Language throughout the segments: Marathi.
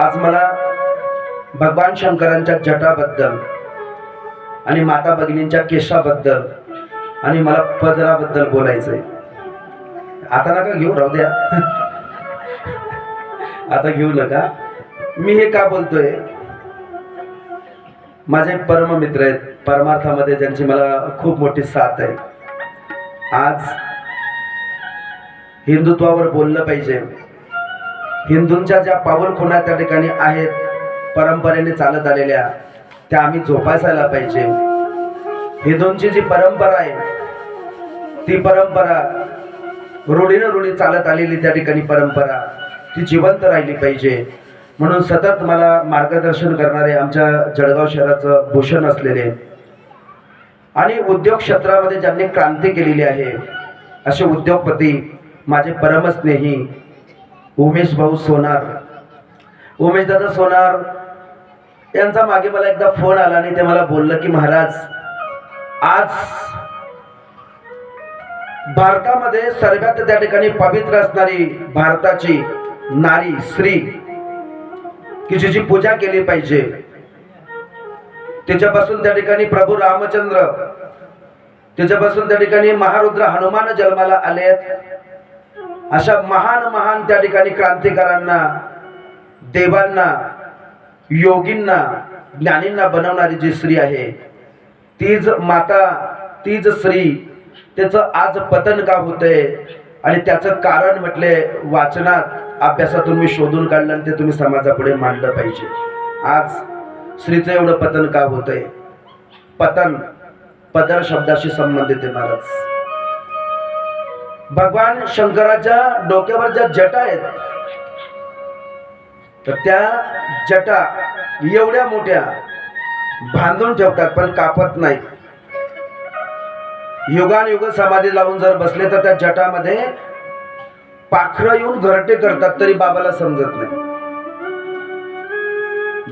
आज मला भगवान शंकरांच्या जटाबद्दल आणि माता भगिनींच्या केशाबद्दल आणि मला पदराबद्दल बोलायचंय. आता नका घेऊ राहू द्या. आता घेऊ नका. मी हे का बोलतोय? माझे परम मित्र आहेत. परमार्थामध्ये ज्यांची मला खूप मोठी साथ आहे. आज हिंदुत्वावर बोललं पाहिजे. हिंदूंच्या ज्या पाऊल खुणा त्या ठिकाणी आहेत परंपरेने चालत आलेल्या त्या आम्ही जोपासायला पाहिजे. हिंदूंची जी परंपरा आहे ती परंपरा रूढीनं रूढी चालत आलेली त्या ठिकाणी परंपरा ती जिवंत राहिली पाहिजे. म्हणून सतत मला मार्गदर्शन करणारे आमच्या जळगाव शहराचं भूषण असलेले आणि उद्योग क्षेत्रामध्ये ज्यांनी क्रांती केलेली आहे असे उद्योगपती माझे परमस्नेही उमेश भाऊ सोनार. उमेश दादा सोनार यांचा मागे मला एकदा फोन आला आणि ते मला बोललं की महाराज आज भारतामध्ये सर्वात त्या ठिकाणी पवित्र असणारी भारताची नारी स्त्री की जिची पूजा केली पाहिजे. तिच्यापासून त्या ठिकाणी प्रभू रामचंद्र तिच्यापासून त्या ठिकाणी महारुद्र हनुमान जन्माला आले आहेत अशा महान महान त्या ठिकाणी क्रांतिकारांना देवांना योगींना ज्ञानींना बनवणारी जी स्त्री आहे तीच माता तीच स्त्री त्याचं आज पतन का होतंय आणि त्याचं कारण म्हटले वाचनात अभ्यासातून मी शोधून काढलं आणि ते तुम्ही समाजापुढे मांडलं पाहिजे. आज स्त्रीचं एवढं पतन का होतंय? पतन पदर शब्दाशी संबंधित आहे महाराज. भगवान शंकराच्या डोक्यावर ज्या जटा आहेत तर त्या जटा एवढ्या मोठ्या बांधून ठेवतात पण कापत नाही. युगानयुग समाधी लावून जर बसले तर त्या जटामध्ये पाखरं येऊन घरटे करतात तरी बाबाला समजत नाही.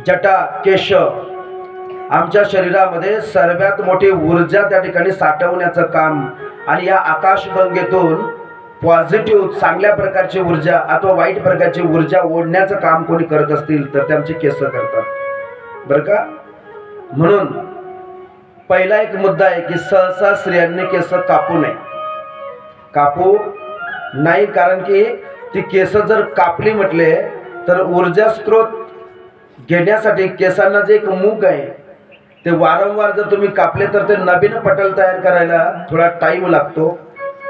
जटा केश आमच्या शरीरामध्ये सर्वात मोठी ऊर्जा त्या ठिकाणी साठवण्याचं काम आणि या आकाशगंगेतून पॉझिटिव्ह चांगल्या प्रकारची ऊर्जा अथवा वाईट प्रकारची ऊर्जा ओढण्याचं काम कोणी करत असतील तर ते आमचे केस करतात. बरं का? म्हणून पहिला एक मुद्दा आहे की सहसा स्त्रियांनी केस कापू नये. कापू नाही कारण की ती केस जर कापली म्हटले तर ऊर्जा स्त्रोत घेण्यासाठी केसांना जे एक मूग आहे ते वारंवार जर तुम्ही कापले तर ते नवीन पटल तयार करायला थोडा टाईम लागतो.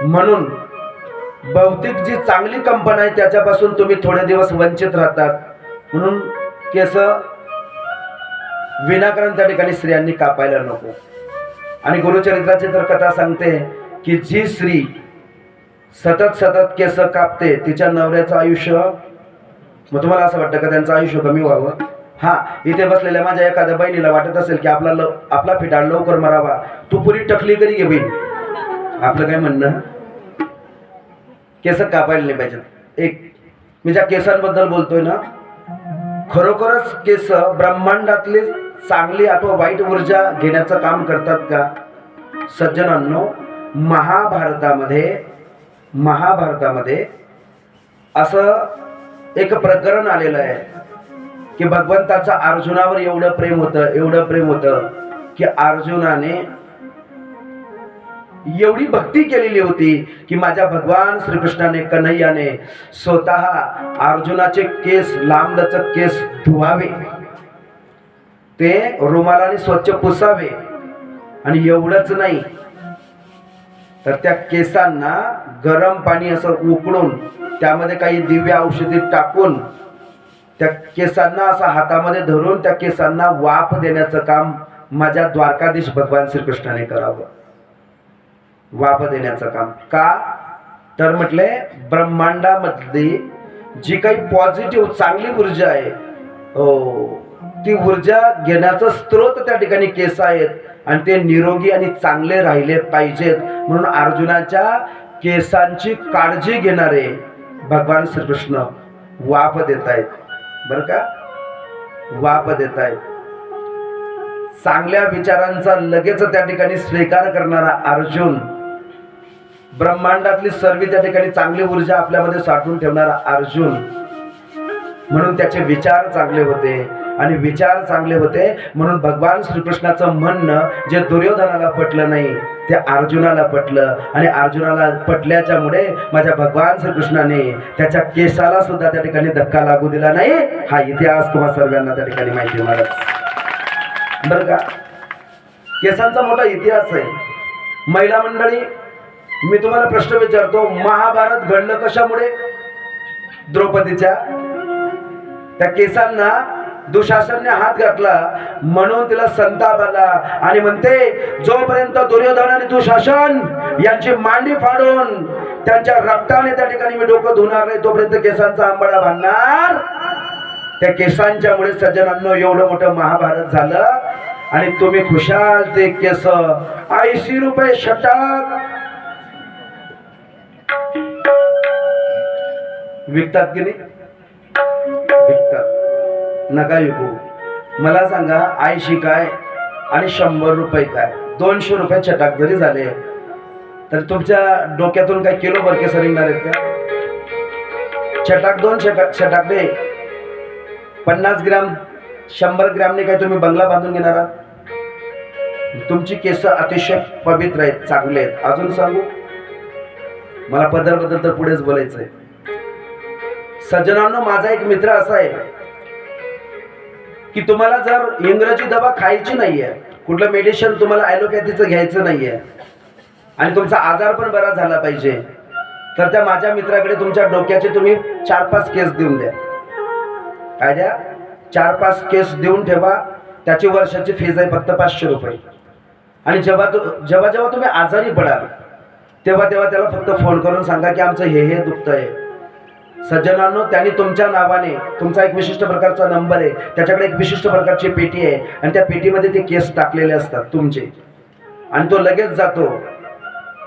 म्हणून भौतिक जी चांगली कंपन आहे त्याच्यापासून तुम्ही थोडे दिवस वंचित राहतात. म्हणून केस विनाकारण त्या ठिकाणी स्त्रियांनी कापायला नको. आणि गुरुचरित्राची तर कथा सांगते की जी स्त्री सतत सतत केस कापते तिच्या नवऱ्याचं आयुष्य मग तुम्हाला असं वाटतं का त्यांचं आयुष्य कमी व्हावं? हा इथे बसलेल्या माझ्या एखाद्या बहिणीला वाटत असेल की आपला लव आपला फिटाळ लवकर मरावा. तू पुरी टकली करी घे बहीण? आपलं काय म्हणणं? केस कापायला नाही पाहिजेत? एक मी ज्या केसांबद्दल बोलतोय ना खरोखरच केस ब्रह्मांडातले चांगली अथवा वाईट ऊर्जा घेण्याचं काम करतात का? सज्जनांनो महाभारतामध्ये महाभारतामध्ये असं एक प्रकरण आलेलं आहे. की भगवंताचं अर्जुनावर एवढं प्रेम होतं एवढं प्रेम होतं की अर्जुनाने एवढी भक्ती केलेली होती की माझ्या भगवान श्रीकृष्णाने कन्हैयाने स्वतः अर्जुनाचे केस लांबलचक केस धुवावे. ते रुमालाने स्वच्छ पुसावे. आणि एवढंच नाही. तर त्या केसांना गरम पाणी असं उकळून त्यामध्ये काही दिव्य औषधी टाकून त्या केसांना असा हातामध्ये धरून त्या केसांना वाफ देण्याचं काम माझ्या द्वारकाधीश भगवान श्रीकृष्णाने करावं. वाफ देण्याचं काम. का? तर म्हटले ब्रह्मांडामधली जी काही पॉझिटिव्ह चांगली ऊर्जा आहे हो ती ऊर्जा घेण्याचा स्रोत त्या ठिकाणी केस आहेत आणि ते निरोगी आणि चांगले राहिले पाहिजेत. म्हणून अर्जुनाच्या केसांची काळजी घेणारे भगवान श्रीकृष्ण वाफ देत आहेत बरं का? वाप देत आहेत चांगल्या विचारांचा लगेच त्या ठिकाणी स्वीकार करणारा अर्जुन ब्रह्मांडातली सर्व त्या ठिकाणी चांगली ऊर्जा आपल्यामध्ये साठवून ठेवणारा अर्जुन म्हणून त्याचे विचार चांगले होते. आणि विचार चांगले होते. म्हणून भगवान श्रीकृष्णाचं म्हणणं जे दुर्योधनाला पटलं नाही ते अर्जुनाला पटलं. आणि अर्जुनाला पटल्याच्यामुळे माझ्या भगवान श्रीकृष्णाने त्याच्या केसाला सुद्धा त्या ठिकाणी धक्का लागू दिला नाही. हा इतिहास तुम्हा सर्वांना त्या ठिकाणी माहिती होणारच. बरं का? केसांचा मोठा इतिहास आहे. महिला मंडळी मी तुम्हाला प्रश्न विचारतो महाभारत घडलं कशामुळे? द्रौपदीच्या. त्या केसांना दुशासनने हात घातला. म्हणून तिला संताप आला. आणि म्हणते जोपर्यंत दुर्योधन आणि दुशासन यांची मांडी फाडून त्यांच्या रक्ताने त्या ठिकाणी मी डोकं धुणार नाही तोपर्यंत केसांचा आंबाडा बांधणार. त्या केसांच्यामुळे सज्जनांना एवढं मोठं महाभारत झालं. आणि तुम्ही खुशाल ते केस ऐंशी रुपये षटक विकतात की नाही? नका विकू. मला सांगा ऐंशी काय आणि शंभर रुपये काय? दोनशे रुपये छटाक जरी झाले तर तुमच्या डोक्यातून काय किलो बरके सरिंगणार आहेत का? छटाक दोन छटाक छटाकले पन्नास ग्राम शंभर ग्रामने काय तुम्ही बंगला बांधून घेणार आहात? तुमची केस अतिशय पवित्र आहेत चांगले आहेत. अजून सांगू? मला पदरबद्दल तर पुढेच बोलायचं आहे माझा एक मित्र असा आहे. की तुम्हाला जर इंग्रजी दवा खायची नाहीये कुठलं मेडिसिन तुम्हाला ॲलोपॅथीचं घ्यायचं नाहीये आणि तुमचा आजार पण बरा झाला पाहिजे तर त्या माझ्या मित्राकडे तुमच्या डोक्याचे तुम्ही चार पाच केस देऊन द्या. काय द्या? चार पाच केस देऊन ठेवा त्याची वर्षाची फीज आहे फक्त पाचशे रुपये. आणि जेव्हा तु जेव्हा जेव्हा तुम्ही आजारी पडाल तेव्हा तेव्हा त्याला फक्त फोन करून सांगा की आमचं हे हे दुखतं आहे सज्जनांनो त्यांनी तुमच्या नावाने तुमचा एक विशिष्ट प्रकारचा नंबर आहे त्याच्याकडे एक विशिष्ट प्रकारची पेटी आहे आणि त्या पेटीमध्ये ते केस टाकलेले असतात तुमचे. आणि तो लगेच जातो.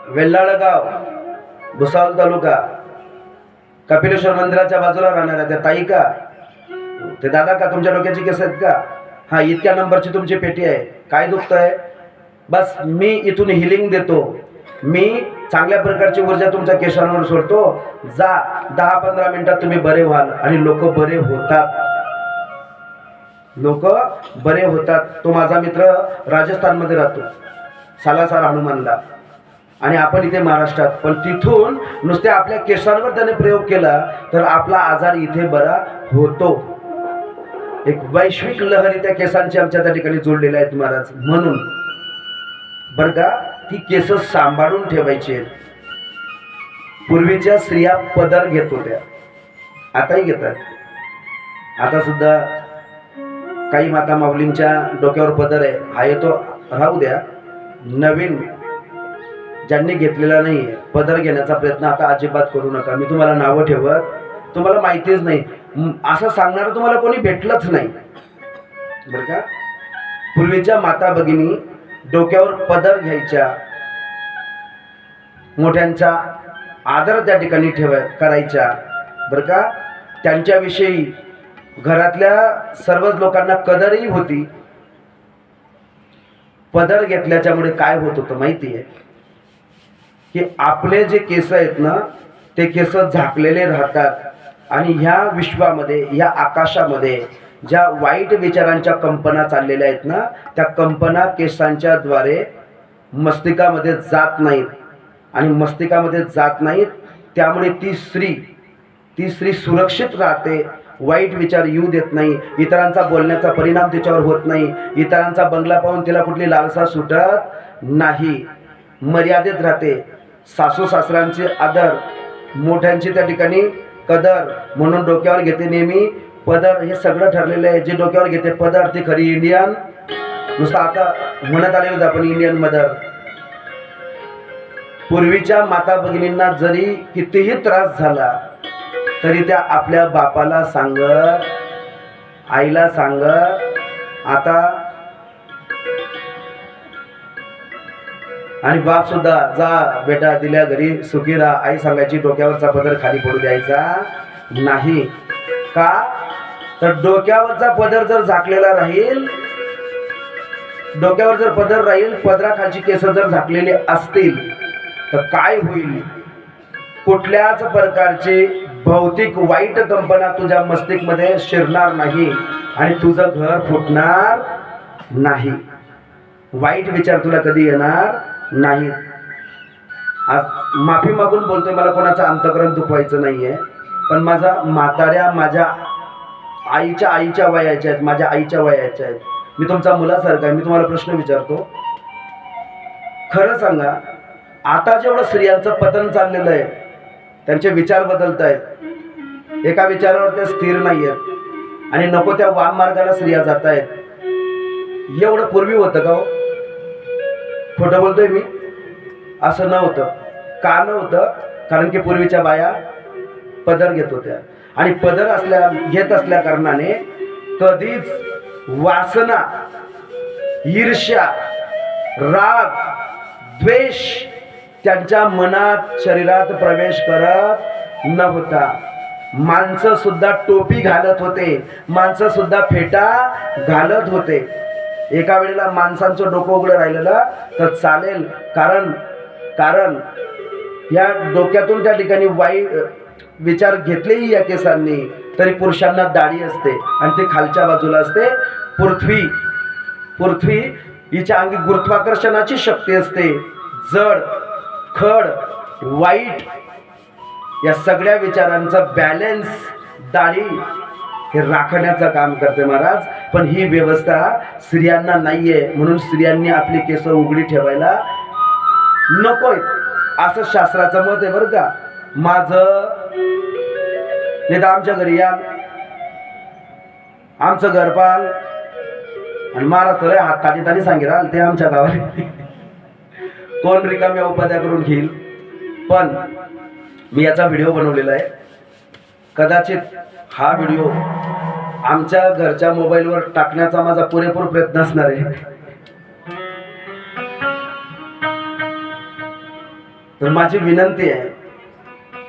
वेल्लाळगाव भुसावल तालुका कपिलेश्वर मंदिराच्या बाजूला राहणाऱ्या त्या ताई का? ते दादा का? तुमच्या डोक्याची केस आहेत का? हा इतक्या नंबरची तुमची पेटी आहे. काय दुखतंय? बस मी इथून हिलिंग देतो. मी चांगल्या प्रकारची ऊर्जा तुमच्या केसांवर सोडतो. जा दहा पंधरा मिनिटात तुम्ही बरे व्हाल. आणि लोक बरे होतात. लोक बरे होतात. तो माझा मित्र राजस्थानमध्ये राहतो. सालासार हनुमानला. आणि आपण इथे महाराष्ट्रात. पण तिथून नुसते आपल्या केसांवर त्याने प्रयोग केला तर आपला आजार इथे बरा होतो. एक वैश्विक लहरी त्या केसांची आमच्या त्या ठिकाणी जोडलेल्या आहेत महाराज. म्हणून. बरं का? ती केस सांभाळून ठेवायची आहेत. पूर्वीच्या स्त्रिया पदर घेत होत्या. आताही घेतात. आता सुद्धा काही माता माऊलींच्या डोक्यावर पदर आहे. हा येतो राहू द्या. नवीन ज्यांनी घेतलेला नाही पदर घेण्याचा प्रयत्न आता अजिबात करू नका. मी तुम्हाला नावं ठेवत तुम्हाला माहितीच नाही. असं सांगणारं तुम्हाला कोणी भेटलंच नाही. बरं का? पूर्वीच्या माता भगिनी डोक्यावर पदर घ्यायच्या. मोठ्यांचा आदर त्या ठिकाणी ठेवा करायच्या. बरं का? त्यांच्याविषयी घरातल्या सर्वच लोकांना कदरही होती. पदर घेतल्याच्यामुळे काय होत होतं माहिती आहे की आपले जे केस आहेत ना ते केस झाकलेले राहतात. आणि ह्या विश्वामध्ये ह्या आकाशामध्ये ज्या वाईट विचारांच्या कंपना चाललेल्या आहेत ना त्या कंपना केसांच्या द्वारे मस्तिकामध्ये जात नाहीत. आणि मस्तिकामध्ये जात नाहीत त्यामुळे ती स्त्री ती स्त्री सुरक्षित राहते वाईट विचार येऊ देत नाही इतरांचा बोलण्याचा परिणाम तिच्यावर होत नाही इतरांचा बंगला पाहून तिला कुठली लालसा सुटत नाही. मर्यादित राहते. सासू सासऱ्यांचे आदर मोठ्यांची त्या ठिकाणी कदर म्हणून डोक्यावर घेते नेहमी पदर हे सगळं ठरलेलं आहे. जे डोक्यावर घेते पदर ती खरी इंडियन नुसतं आता म्हणत आलेलं होतं आपण इंडियन मदर पूर्वीच्या माता भगिनींना जरी कितीही त्रास झाला तरी त्या आपल्या बापाला सांगत आईला सांगत आता आणि बाप सुद्धा जा बेटा दिल्या घरी सुखी राहा. आई सांगायची डोक्यावरचा पदर खाली पडू द्यायचा नाही. का? तर डोक्यावरचा पदर जर झाकलेला राहील डोक्यावर जर पदर राहील पदराखालची केस जर झाकलेले असतील तर काय होईल? कुठल्याच प्रकारचे भौतिक वाईट कंपना तुझ्या मस्तिष्कमध्ये शिरणार नाही आणि तुझं घर फुटणार नाही. वाईट विचार तुला कधी येणार नाहीत. आज माफी मागून बोलतोय मला कोणाचं अंतकरण दुखवायचं नाहीये पण माझा म्हाताऱ्या माझ्या आईच्या आईच्या वयाच्या आहेत माझ्या आईच्या वयाच्या आहेत. मी तुमचा मुलासारखा आहे मी तुम्हाला प्रश्न विचारतो. खरं सांगा आता जेवढं स्त्रियांचं पतन चाललेलं आहे त्यांचे विचार बदलत आहेत एका विचारावर त्या स्थिर नाही आहेत आणि नको त्या वाम मार्गाला स्त्रिया जात आहेत एवढं पूर्वी होतं का हो? खोटं बोलतोय मी? असं नव्हतं. का नव्हतं? कारण की पूर्वीच्या बाया पदर घेत होत्या. आणि पदर असल्या घेत असल्या कारणाने कधीच वासना ईर्ष्या राग द्वेष त्यांच्या मनात शरीरात प्रवेश करत नव्हता. माणसं सुद्धा टोपी घालत होते. माणसं सुद्धा फेटा घालत होते. एका वेळेला माणसांचं डोकं उघडं राहिलेलं तर चालेल. कारण कारण या डोक्यातून त्या ठिकाणी वाईट विचार घेतलेही या केसांनी तरी पुरुषांना दाढी असते आणि ते खालच्या बाजूला असते. पृथ्वी पृथ्वी हिच्या अंगी गुरुत्वाकर्षणाची शक्ती असते. जड खड वाईट या सगळ्या विचारांचा बॅलेन्स दाढी हे राखण्याचं काम करते महाराज. पण ही व्यवस्था स्त्रियांना नाहीये म्हणून स्त्रियांनी आपली केस उघडी ठेवायला नकोय असं शास्त्राचं मत आहे बरं का. माझं नाही तर आमच्या घरी या. आमचं घरपाल आणि महाराज हात ताटी ताटी सांगितलं ते आमच्या गावात कोण रिकाम्या उपाध्या करून घेईल. पण मी याचा व्हिडिओ बनवलेला आहे. कदाचित हा व्हिडिओ आमच्या घरच्या मोबाईलवर टाकण्याचा माझा पुरेपूर प्रयत्न असणार आहे. तर माझी विनंती आहे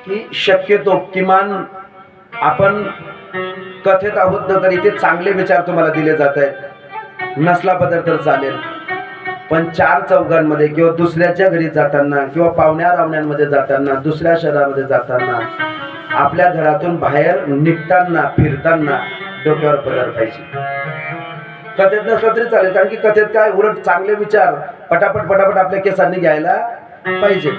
की शक्यतो किमान आपण कथेत आहोत ना तर इथे चांगले विचार तुम्हाला दिले जात आहेत. नसला पदार्थ तर चालेल. पण चार चौघांमध्ये किंवा दुसऱ्याच्या घरी जाताना किंवा पाहुण्या रावण्यांमध्ये जाताना दुसऱ्या शहरामध्ये जाताना आपल्या घरातून बाहेर निघताना फिरताना डोक्यावर पदर पाहिजे. कथेत नसलं तरी चालेल कारण की कथेत काय उलट चांगले विचार पटापट पटापट आपल्या केसांनी घ्यायला पाहिजे.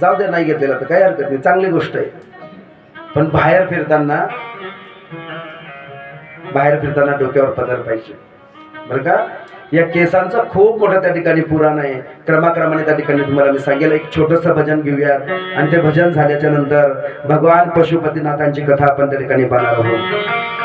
जाऊ दे नाही घेतलेला तर काही हरकत नाही. चांगली गोष्ट आहे. पण बाहेर फिरताना बाहेर फिरताना डोक्यावर पदर पाहिजे. बरं का? या केसांचं खूप मोठं त्या ठिकाणी पुराण आहे. क्रमाक्रमाने त्या ठिकाणी तुम्हाला मी सांगेल एक छोटस भजन घेऊयात आणि ते भजन झाल्याच्यानंतर भगवान पशुपतीनाथांची कथा आपण त्या ठिकाणी पाहणार आहोत.